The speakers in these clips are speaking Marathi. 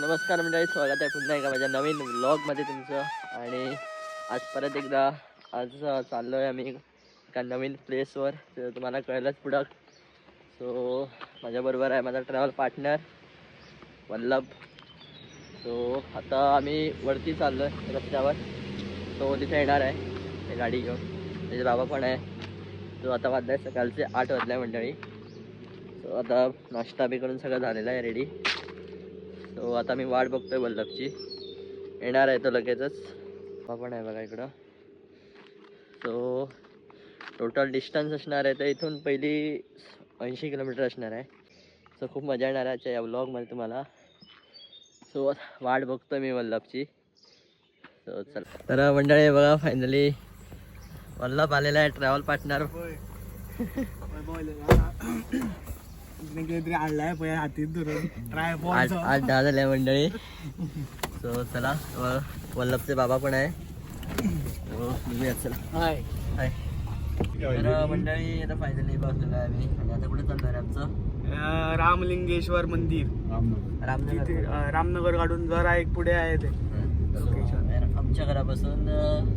नमस्कार मंडळी स्वागत आहे पुन्हा एका माझ्या नवीन व्लॉगमध्ये तुमचं. आणि आज परत एकदा आज चाललो आहे आम्ही एका नवीन प्लेसवर तर तुम्हाला कळलंच पुढं. सो माझ्याबरोबर आहे माझा ट्रॅव्हल पार्टनर वल्लभ. सो आता आम्ही वरती चाललो आहे रस्त्यावर. तो तिथे येणार आहे ते गाडी घेऊन. त्याचे बाबा पण आहे. तो आता वाजला आहे सकाळचे आठ वाजल्या मंडळी. सो आता नाश्ता बी करून सगळं झालेलं आहे रेडी सो आता मी वाट बघतोय वल्लभची येणार आहे तो लगेचच. हा पण आहे बघा इकडं. सो टोटल डिस्टन्स असणार आहे तर इथून पहिली ऐंशी किलोमीटर असणार आहे. सो खूप मजा येणार आहे या ब्लॉगमध्ये तुम्हाला. सो वाट बघतो मी वल्लभची सो चल. तर मंडळी बघा फायनली वल्लभ आलेला आहे ट्रॅव्हल पार्टनर काहीतरी आणलाय हातीत धरून. ट्राय आठ दहा झाल्या मंडळी. सो चला व वल्लभचे बाबा पण आहे. हो निघूया चला. हाय तर मंडळी आता फायनली बसलेलो आहे आम्ही. आणि आता कुठे चाललो आहे आमचं? रामलिंगेश्वर मंदिर. तिथे रामनगर अं, रामनगर काढून जरा एक पुढे आहे ते. So, आमच्या घरापासून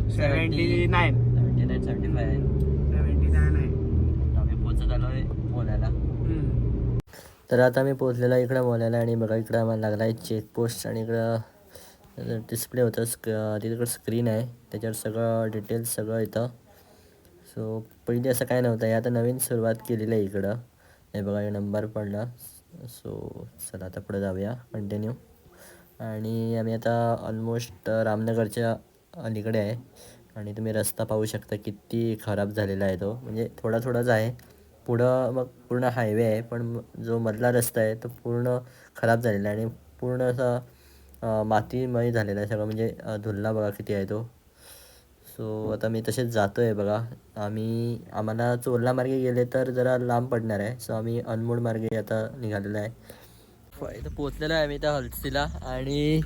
seventy nine seventy nine seventy five seventy nine आहे. आम्ही पोचत आलो आहे हम्म. तर आता मी पोचलेला इकडं बोलायला आणि बघा इकडं आम्हाला लागला आहे चेकपोस्ट आणि इकडं डिस्प्ले होतं स्क तिकडं स्क्रीन आहे. त्याच्यावर सगळं डिटेल्स सगळं येतं. सो पहिले असं काय नव्हतं हे आता नवीन सुरुवात केलेली आहे इकडं. हे बघा हे नंबर पडला. सो चला आता पुढे जाऊया. कंटिन्यू आणि आम्ही आता ऑलमोस्ट रामनगरच्या अलीकडे आहे. आणि तुम्ही रस्ता पाहू शकता किती खराब झालेला आहे तो. म्हणजे थोडा थोडाच आहे. पुढं मग पूर्ण हायवे आहे पण जो मधला रस्ता आहे तो पूर्ण खराब झालेला आहे आणि पूर्ण असा मातीमय झालेला आहे सगळं. म्हणजे धुल्ला बघा किती आहे तो. सो आता मी तसेच जातो आहे बघा. आम्ही आम्हाला चोरला मार्गे गेले तर जरा लांब पडणार आहे. सो आम्ही अनमोड मार्गे आता निघालेलो आहे. इथं पोचलेलो आहे आम्ही त्या हल्सीला आणि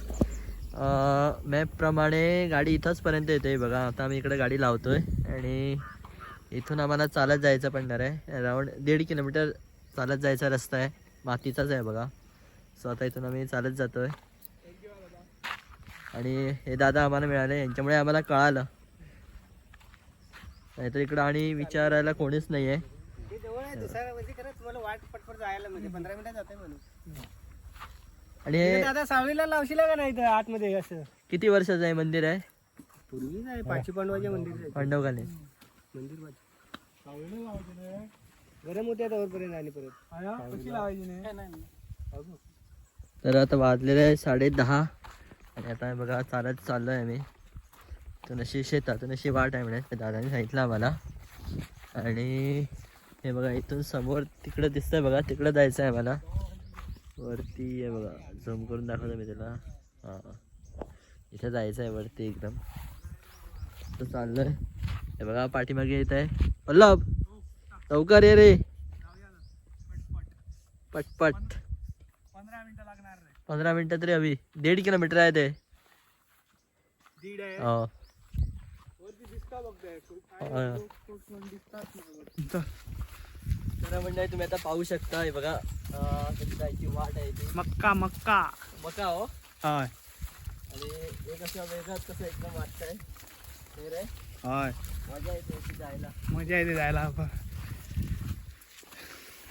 मॅपप्रमाणे गाडी इथंचपर्यंत येते बघा. आता आम्ही इकडे गाडी लावतो आहे आणि इथून आम्हाला चालत जायचं पडणार आहे. अराऊंड दीड किलोमीटर चालत जायचा रस्ता आहे. मातीचाच आहे बघा. सो आता इथून आम्ही चालत जातोय. आणि हे दादा आम्हाला मिळाले. यांच्यामुळे आम्हाला कळालं. नाहीतर इकडं आणि विचारायला कोणीच नाही आहे आहे म्हणजे म्हणजे जाते आणि दादा सावलीला लावशील का नाही आतमध्ये असं? किती वर्षाचं आहे मंदिर आहे? आहे पाचशे पांडवाचे मंदिर आहे पांडवकाले मंदिर गरम होते आता वरपर्यंत आणि परत. तर आता वाजलेले आहे साडे दहा. आणि आता बघा चालत चाललो आहे आम्ही. तर अशी शेतातून अशी वाट आहे म्हणे. दादाने सांगितलं आम्हाला. आणि हे बघा इथून समोर तिकडं दिसतंय बघा तिकडं जायचं आहे मला वरती आहे बघा झूम करून दाखवतो मी त्याला हां. इथं जायचं आहे वरती एकदम. तर चाललो आहे हे बघा पाठीमागे येत आहे. वल्लभ लवकर ये रे. पटपट. पंधरा मिनिटं लागणार रे. पंधरा मिनिटं तरी हवी. दीड किलोमीटर आहे ते. आहे. म्हणजे तुम्ही आता पाहू शकता हे बघा जायची वाट आहे ती. मक्का मक्का. मका हो. आणि एक असं वेगळंच कसं एकदम वाटतंय. हे रे. हाय. मजा येते जायला. मजा येते जायला.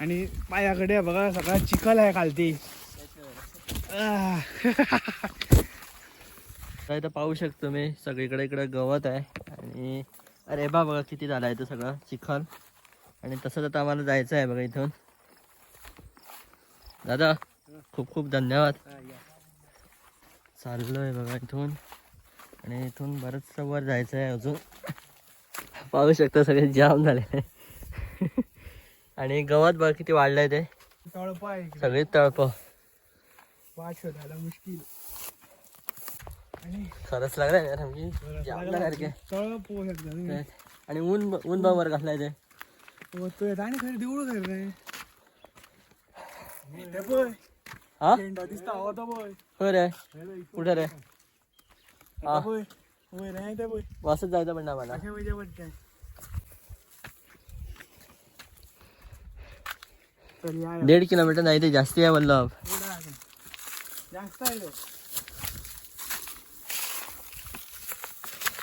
आणि माझ्याकडे बघा सगळा चिखल आहे खालती. आह. तर पाहू शकतो मी सगळीकडे इकडे गवत आहे. आणि अरे बा बघा किती झाला आहे तो सगळं चिखल. आणि तसंच आता आम्हाला जायचं आहे बघा इथून. दादा खूप खूप धन्यवाद. चाललो आहे बघा इथून. आणि इथून बरंचसं वर जायचं आहे अजून. पाहू शकता सगळे जाम झाले. आणि गवत बघा किती वाढलंय ते. तळप आहे सगळे तळप. वाट शोधायला मुश्किल. आणि खरंच लागलाय यार म्हणजे जाम लागलाय तळप होऊ शकतं तुम्ही. आणि ऊन ऊन बघ वर घातलाय ते. हो, तो येत आणि खरं देऊळ घर रे ते बोय हा? झेंडा दिसता हवा तो बोय होय रे. कुठे रे? हा. होय. ते जायचं पण अशा तर या दीड किलोमीटर नाही ते जास्ती आहे वल्लभ आहे. जास्त आहे तो.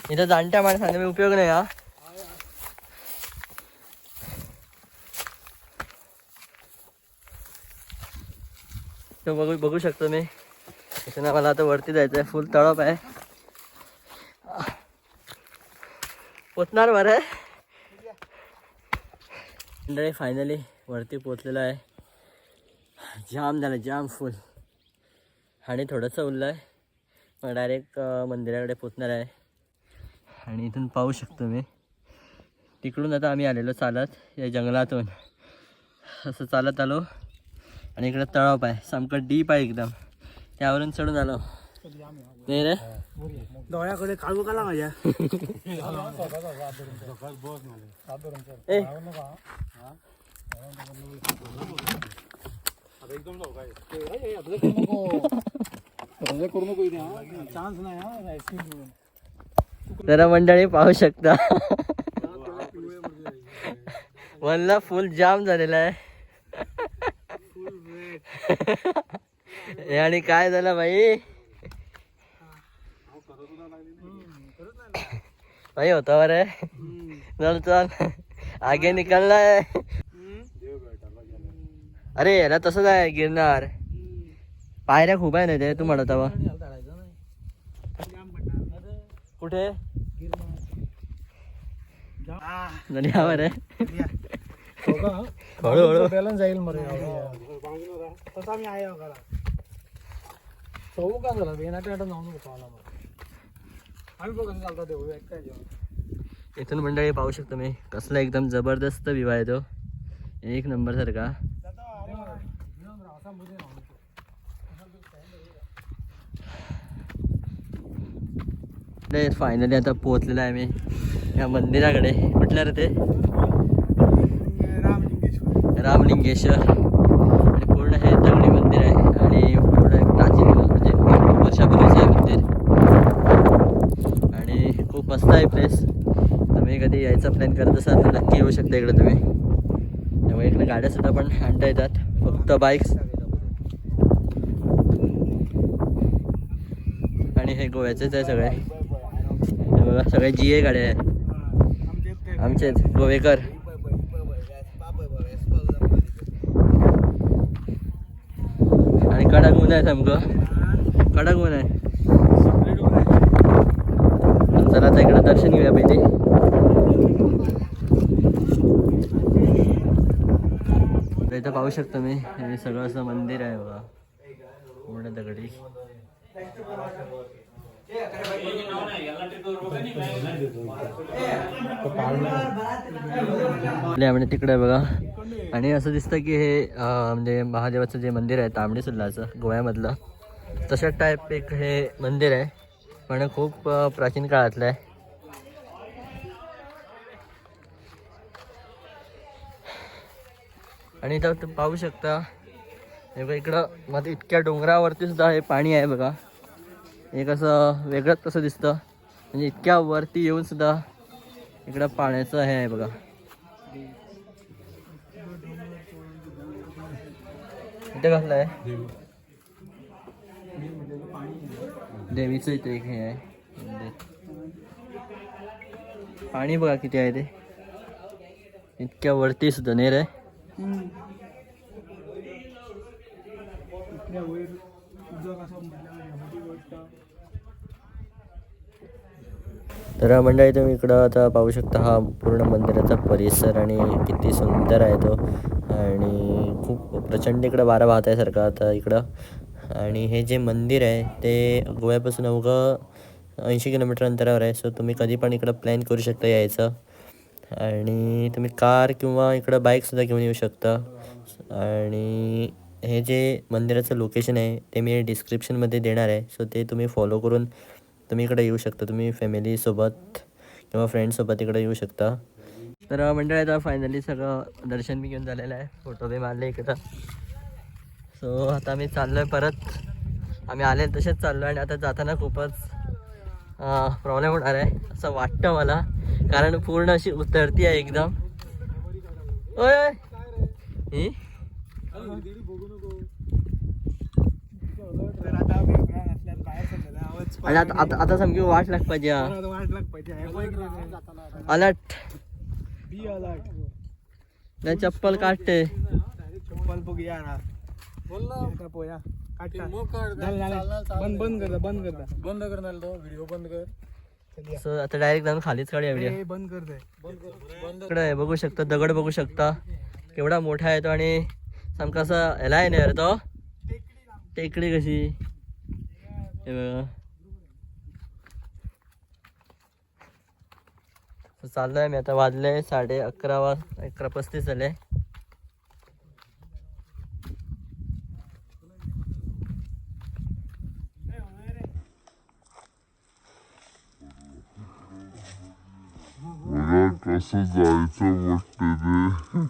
इथं जाणत्या माणसाने उपयोग नाही हा. तो बघू बघू शकतो मी. त्याच्यानं मला आता वरती जायचं आहे फुल तळप आहे. पोचणार बरं. मंडळी फायनली वरती पोचलेलं आहे. जाम झालं जाम फुल आणि थोडंसं उरलं आहे मग डायरेक्ट मंदिराकडे पोचणार आहे. आणि इथून पाहू शकतो मी. तिकडून आता आम्ही आलेलो चालत या जंगलातून. असं चालत आलो. आणि इकडं तळप आहे समकं डीप आहे एकदम. त्यावरून चढून आलो. नाही रे डोळ्याकडे काढू का माझ्या ए करू नको चान्स नाही आईस्क्रीम सोडून जरा मंडळी पाहू शकता. वनला फुल जाम झालेला आहे. आणि काय झालं भाई भाई होता बरे. चल चल. आगे निकलना है. अरे याला तसंच आहे गिरणार पायऱ्या खूप आहे ना ते तू म्हणत हवा कुठे? धन्यवाद. आहे हळूहळू. बॅलन्स जाईल मरे. आम्ही काय जेवण. इथून मंडळी पाहू शकतो मी कसला एकदम जबरदस्त विवाह आहे तो. एक नंबर सारखा. फायनली आता पोहोचलेला आहे मी या मंदिराकडे. कुठल्या रे ते? रामलिंगेश्वर. रामलिंगेश्वर आणि पूर्ण हे दगडी मंदिर आहे आणि पूर्ण एक प्राचीन म्हणजे खूप वर्षापूर्वीचं आहे मंदिर आणि खूप मस्त आहे प्लेस तुम्ही प्लॅन करत असाल तर नक्की येऊ शकता इकडे तुम्ही. त्यामुळे इकडे गाड्यासुद्धा पण आणता येतात. फक्त बाईक्स आणि हे गोव्याचेच आहे सगळे. बघा सगळे जी ए गाड्या आहेत. आमचेच गोवेकर. आणि कडक ऊन आहे समकं. कडक ऊन आहे. चला आता इकडं दर्शन घेऊया पहिले तर इथं पाहू शकतो मी. हे सगळं असं मंदिर आहे बघा. पूर्ण दगडी. म्हणजे तिकडे बघा. आणि असं दिसतं की हे म्हणजे महादेवाचं जे मंदिर आहे तांबडी सुल्लाचं गोव्यामधलं तशा टाईप एक हे मंदिर आहे. पण खूप प्राचीन काळातलं आहे. आणि इथं तुम्ही पाहू शकता हे बघा इकडं मध्ये इतक्या डोंगरावरती सुद्धा हे पाणी आहे बघा. एक असं वेगळंच कसं दिसतं. म्हणजे इतक्या वरती येऊन सुद्धा इकडं पाण्याचं हे आहे बघा. इथे कसलं आहे? देवीचं इथे एक हे आहे. पाणी बघा किती आहे ते. इतक्या वरती सुद्धा नेर आहे. इथल्या वयर उदक असो तर मंडळी तुम्ही इकडं आता पाहू शकता हा पूर्ण मंदिराचा परिसर आणि किती सुंदर आहे तो. आणि खूप प्रचंड इकडं वारा वाहत आहे सारखा आता इकडं. आणि हे जे मंदिर आहे ते गोव्यापासून अवघं ऐंशी किलोमीटर अंतरावर आहे. सो तुम्ही कधी पण इकडं प्लॅन करू शकता यायचं. आणि तुम्ही कार किंवा इकडं बाईकसुद्धा घेऊन येऊ शकता. आणि हे जे मंदिराचं लोकेशन आहे ते मी डिस्क्रिप्शनमध्ये देणार आहे. सो ते तुम्ही फॉलो करून तुम्ही इकडे येऊ शकता. तुम्ही फॅमिलीसोबत किंवा फ्रेंडसोबत इकडे येऊ शकता. तर मंडळ आता फायनली सगळं दर्शन बी घेऊन झालेलं आहे. फोटो बी मारले इकडं. सो आता आम्ही चाललो आहे परत. आम्ही आले तसेच चाललो आणि आता जाताना खूपच प्रॉब्लेम होणार आहे असं वाटतं मला. कारण पूर्ण अशी उतरती आहे एकदम. ओय. ही? बघू नको आणि आता आता आता समकी वाट लाग पाहिजे. Alert be alert. नाही चप्पल काढते. चप्पल बघ यार बोल पोया बंद बंद कर बंद कर. बंद कर व्हिडिओ बंद कर. सो आता डायरेक्ट जाऊन खालीच काढूया व्हिडिओ ए, बंद कर दे इकडे आहे बघू शकता दगड बघू शकता. केवढा मोठा आहे तो आणि समका असं ह्याला आहे ना रे तो? टेकडी कशी? हे बघा. So चाललोय मी आता वाजले साडे अकरा वा अकरा पस्तीस झाले मला कसं जायचं वाटतं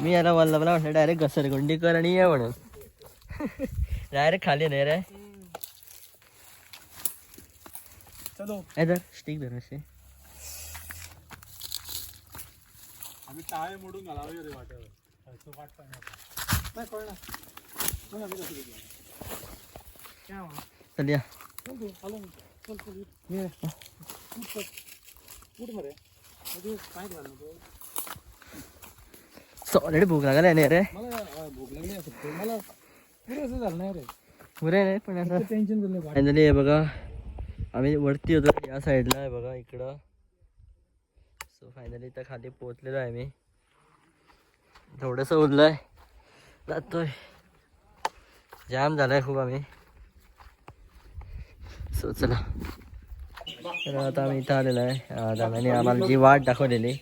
मी याला वल्लभला म्हटलं डायरेक्ट घसरगुंडी कर आणि ये म्हणून. डायरेक्ट खाली नाही रे चलो हे धर स्टिक धर असे आम्ही टाळे मोडून घालावे रे वाट्यावर. वाट नाही कळणार चल या? ऑलरेडी भूक लागला नाही रे. भूक लागली. मला पुरे असं झालं नाही रे. पुरे नाही पण असं टेन्शन हे बघा. आम्ही वरती होतो या साईडला आहे बघा इकडं. सो फायनली तर खाली पोहोचलेलो आहे मी. थोडंसं उरलं आहे जातोय. जाम झालाय खूप आम्ही. सो चला. तर आता आम्ही इथं आलेलो आहे. दादाने आम्हाला जी वाट दाखवलेली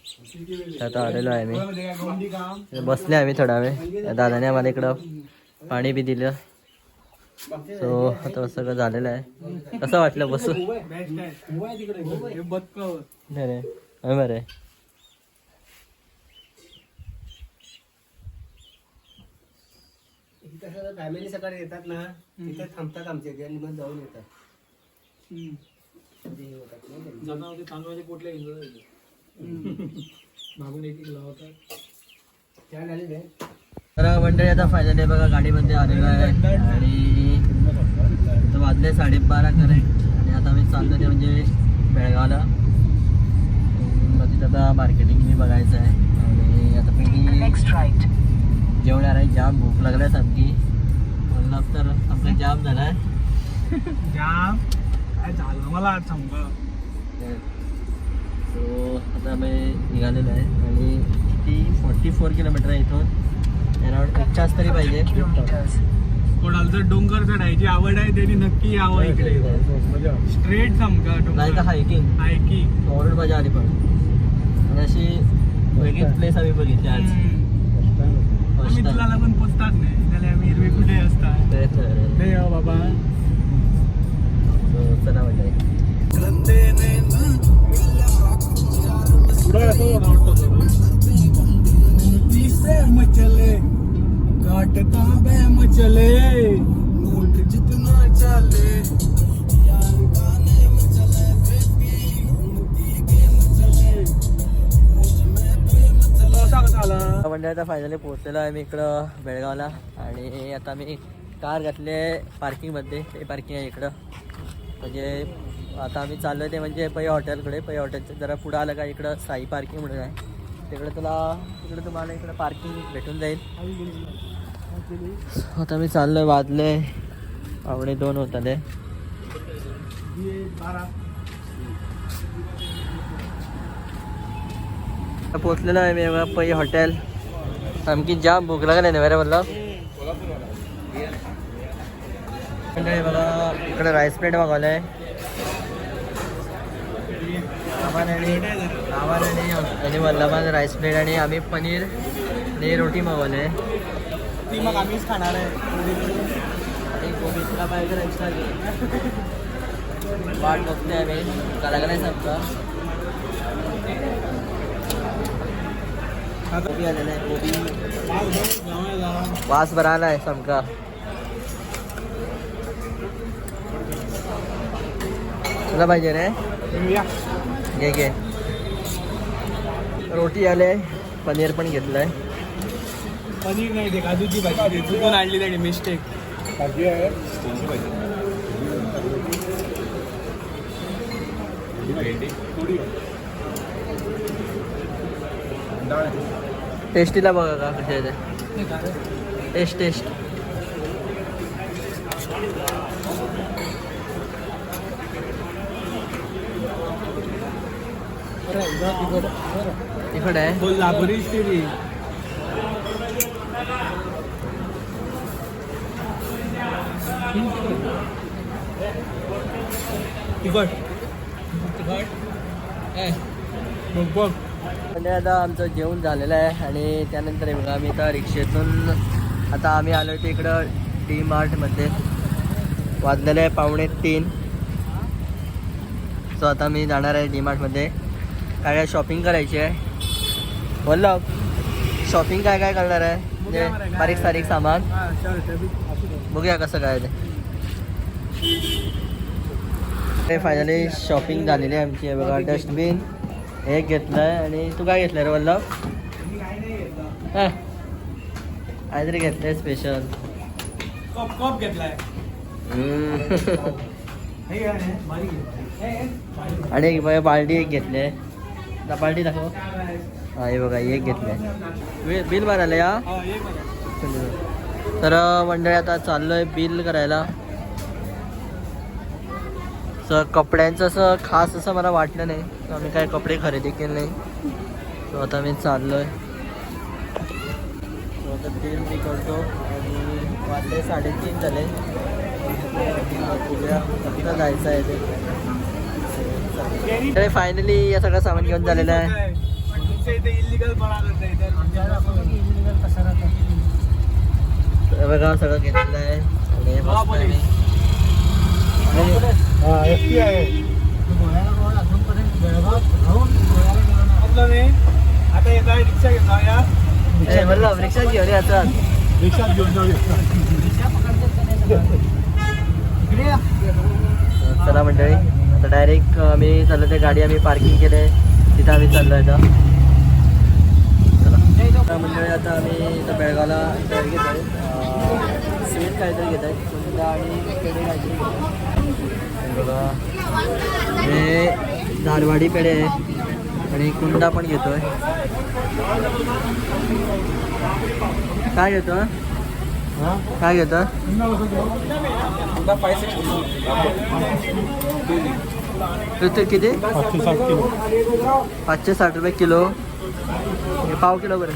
आता आलेलो आहे मी. बसले आम्ही थोडा वेळ. दादाने आम्हाला इकडं पाणी बी दिलं. सो आता सगळं झालेलं आहे. कसं वाटलं बसू हे नाही बरं. फॅमिली सकाळी येतात ना तिथे थांबतात आमचे घरी आणि मग जाऊन येतात. ते हे होतात नाही का? जाता होते तांदूळाचे पोटले. मागून एक एक लावतात. छान आले ते तर मंडळी आता फायनली बघा गाडीमध्ये आलेलो आहे. आणि आता वाजले साडेबारा करेक्ट आणि आता आम्ही चाललो ते म्हणजे बेळगावला. मग तिथं आता मार्केटिंग मी बघायचं आहे. आणि आता पहिली जेवणार आहे. जाम भूक लागल्या सामकी म्हणलं तर आमचा जाम झाला आहे जाम? काय झालं? मला आज सांगा सो आता आम्ही निघालेलो आहे. आणि किती? फोर्टी फोर किलोमीटर आहे इथून. अराउंड एक तास तरी पाहिजे. कोणाला जर डोंगर चढायची आवड आहे त्यांनी नक्की यावं इकडे. स्ट्रेट समका नाही का हायकिंग हायकिंग मजा आली पण. आणि अशी वेगळीच प्लेस आम्ही बघितली आज. आम्ही First time. तुला पण पोचतात नाही. त्याला आम्ही हिरवे कुठे असतात. नाही हो बाबा. चला म्हणजे. पुढे असं मचले काटता बे मचले जितना चले। म्हणजे आता फायनली पोहोचलेलो आहे मी इकडं बेळगावला आणि आता मी कार घातले पार्किंगमध्ये ते पार्किंग आहे इकडं. म्हणजे आता आम्ही चाललो ते म्हणजे पै हॉटेलकडे. पै हॉटेलचं जरा पुढं आलं का इकडं साई पार्किंग म्हणून आहे. तिकडे तुला तिकडे तुम्हाला इकडं पार्किंग भेटून जाईल. आता मी चाललोय वाजले आवडे दोन होत ते पोचलेलो आहे मी बघा पै हॉटेल सामकी जाम भूक लागले ना बरं म्हणलं बघा इकडे राईस प्लेट मागवलं आहे आम्हाला आणि आम्हाला आणि राईस प्लेट आणि आम्ही पनीर आणि रोटी मागवलं आहे ती मग आम्हीच खाणार आहे. एक पाहिजे एक्स्ट्रा वाट बघते आहे करायला नाही समजा वास बरा आला आहे समका. तुला पाहिजे रे? घे घे. रोटी आले पनीर पण घेतलं आहे पनीर नाही ते काजूची भाजी. चुकून आणली त्याची मिस्टेक भाजी. आहे टेस्टीला बघा का कसे आहे ते. टेस्ट टेस्ट तिखट आहे कोल्हापुरी स्टेरी तिखट तिखट बघ बघ. म्हणजे आता आमचं जेवण झालेलं आहे आणि त्यानंतर बघा आम्ही आता रिक्षेतून आता आम्ही आलो होतो इकडं डी मार्टमध्ये वाजलेलं आहे पावणे तीन. सो आता मी जाणार आहे डी मार्टमध्ये काय काय शॉपिंग करायची आहे? बोललो शॉपिंग काय काय करणार आहे? म्हणजे बारीक सारीक सामान. बघूया कसं काय ते. ते फायनली शॉपिंग झालेली आहे आमची. हे बघा डस्टबिन एक घेतलं आहे आणि तू काय घेतलं रे वल्लभ? हां. काहीतरी घेतलं आहे स्पेशल कप कप हे. हे, हे. आणि एक बघा बाल्टी एक घेतली आहे बाल्टी दाखव. हा हे बघा एक घेतलं आहे बिल भरायला या? हा, हे. तर मंडळी आता चाललोय बिल करायला. सर कपड्यांचं असं खास असं मला वाटलं नाही. आम्ही काय कपडे खरेदी केले नाही. सो आता मी चाललो आहे आता बिल मी करतो आणि वाटले साडेतीन झाले. उद्या जायचं आहे ते. फायनली या सगळं सामान घेऊन झालेलं आहे. बघा सगळं घेतलेलं आहे. आणि मस्त आहे मी. आणि हा एस आहे. आता येत आहे रिक्षा घेत रिक्षा घेऊन चल. घेऊन मंडळी आता डायरेक्ट आम्ही चाललो ते गाडी आम्ही पार्किंग केले. तिथं आम्ही चाललो आता. चला. आता मंडळी आता आम्ही इथं बेळगावला काय घेत आहे स्वीट काहीतरी घेत आहे कुंदा आणि पेढे हे बघा. हे धारवाडी पेढे आहे. आणि कुंदा पण घेतोय. काय घेतो काय घेतो किती? पाचशे साठ रुपये किलो. हे पाव किलो बरं.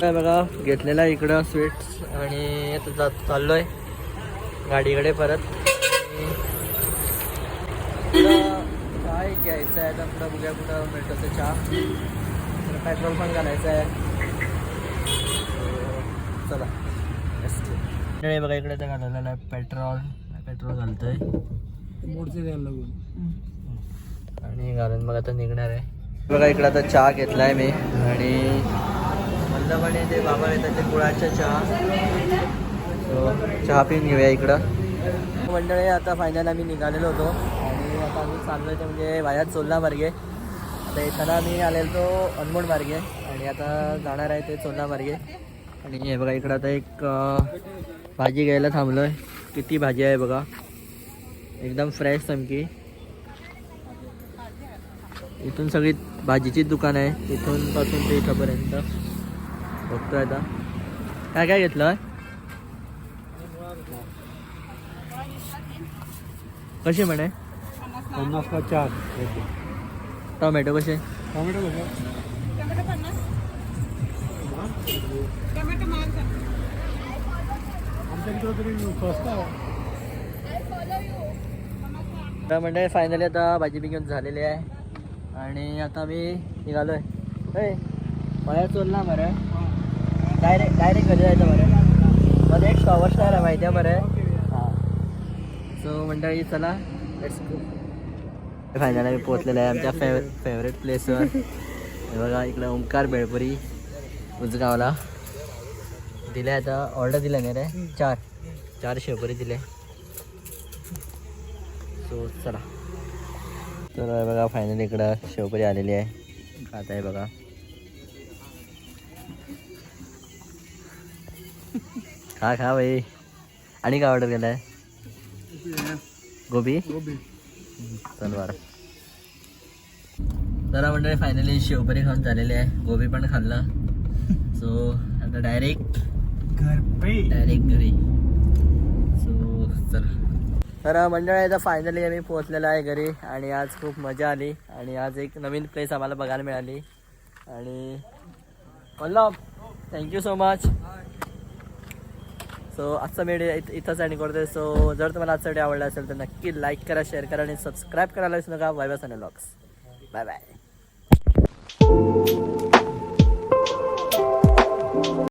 काय बघा घेतलेला आहे इकडं स्वीट्स आणि आता जात चाललो आहे गाडीकडे परत. काय घ्यायचं आहे आता पुढं बघूया कुठं मिळतं ते चहा. पेट्रोल पण घालायचं आहे चला. मंडळी बघा इकडे तर घालवलेलं आहे पेट्रोल पेट्रोल घालतोय. लागून आणि घालून मग आता निघणार आहे. बघा इकडे आता चहा घेतला आहे मी. आणि मंदपणे ते बाबा येतात ते कुळाच्या चहा. चहा पिऊन घेऊया इकडं. मंडळी आता फायनल आम्ही निघालेलो होतो. आणि आता आम्ही चाललो ते म्हणजे वायात चोलना मार्गे आता येताना आम्ही आलेलो तो अनमोड मार्गे आणि आता जाणार आहे ते चोलना मार्गे आणि हे बघा इकडं आता एक भाजी घ्यायला थांबलो आहे किती भाजी आहे बघा. एकदम फ्रेश चमकी. इथून सगळी भाजीचीच दुकान आहे. इथून पासून ते इथंपर्यंत. बघतोय आता. काय काय घेतलं कसे म्हणे पन्नासला चार टोमॅटो कसे? टोमॅटो कसं तरी म्हणजे फायनली आता भाजी बी घेऊन झालेली आहे. आणि आता मी निघालो आहे मला चोल ना बरं. डायरेक्ट डायरेक्ट घरी जायचं बरं. मध्ये एक शॉवर स्टार आहे माहिती आहे बरं. हां. सो मंडळी चला लेट्स गो फायनल आम्ही पोहोचलेलं आहे आमच्या फेव फेवरेट प्लेसवर बघा इकडं ओंकार बेळपुरी उजगावला. दिले आता ऑर्डर दिला नाही रे? चार. चार शेवपुरी दिले. सो चला. तर बघा फायनली इकडं शेवपुरी आलेली आहे. खात आहे बघा. खा खा भाई आणि काय ऑर्डर केलं आहे गोबी? गोबी. चल बरं. तर मंडळी फायनली शेवपुरी खाऊन झालेली आहे. गोबी पण खाल्लं. सो आता डायरेक्ट घर पे डायरेक्ट घरी. सो चला. तर मंडळी आता फायनली आम्ही पोहोचलेलो आहे घरी आणि आज खूप मजा आली आणि आज एक नवीन प्लेस आम्हाला बघायला मिळाली. आणि Vallabh thank you so much so आजचा व्हिडिओ इत इथंच आणि करतोय. सो जर तुम्हाला आजचा व्हिडिओ आवडला असेल तर नक्की लाईक करा शेअर करा आणि सबस्क्राईब करायला विसरू नका. बाय बाय सने ब्लॉग्स बाय बाय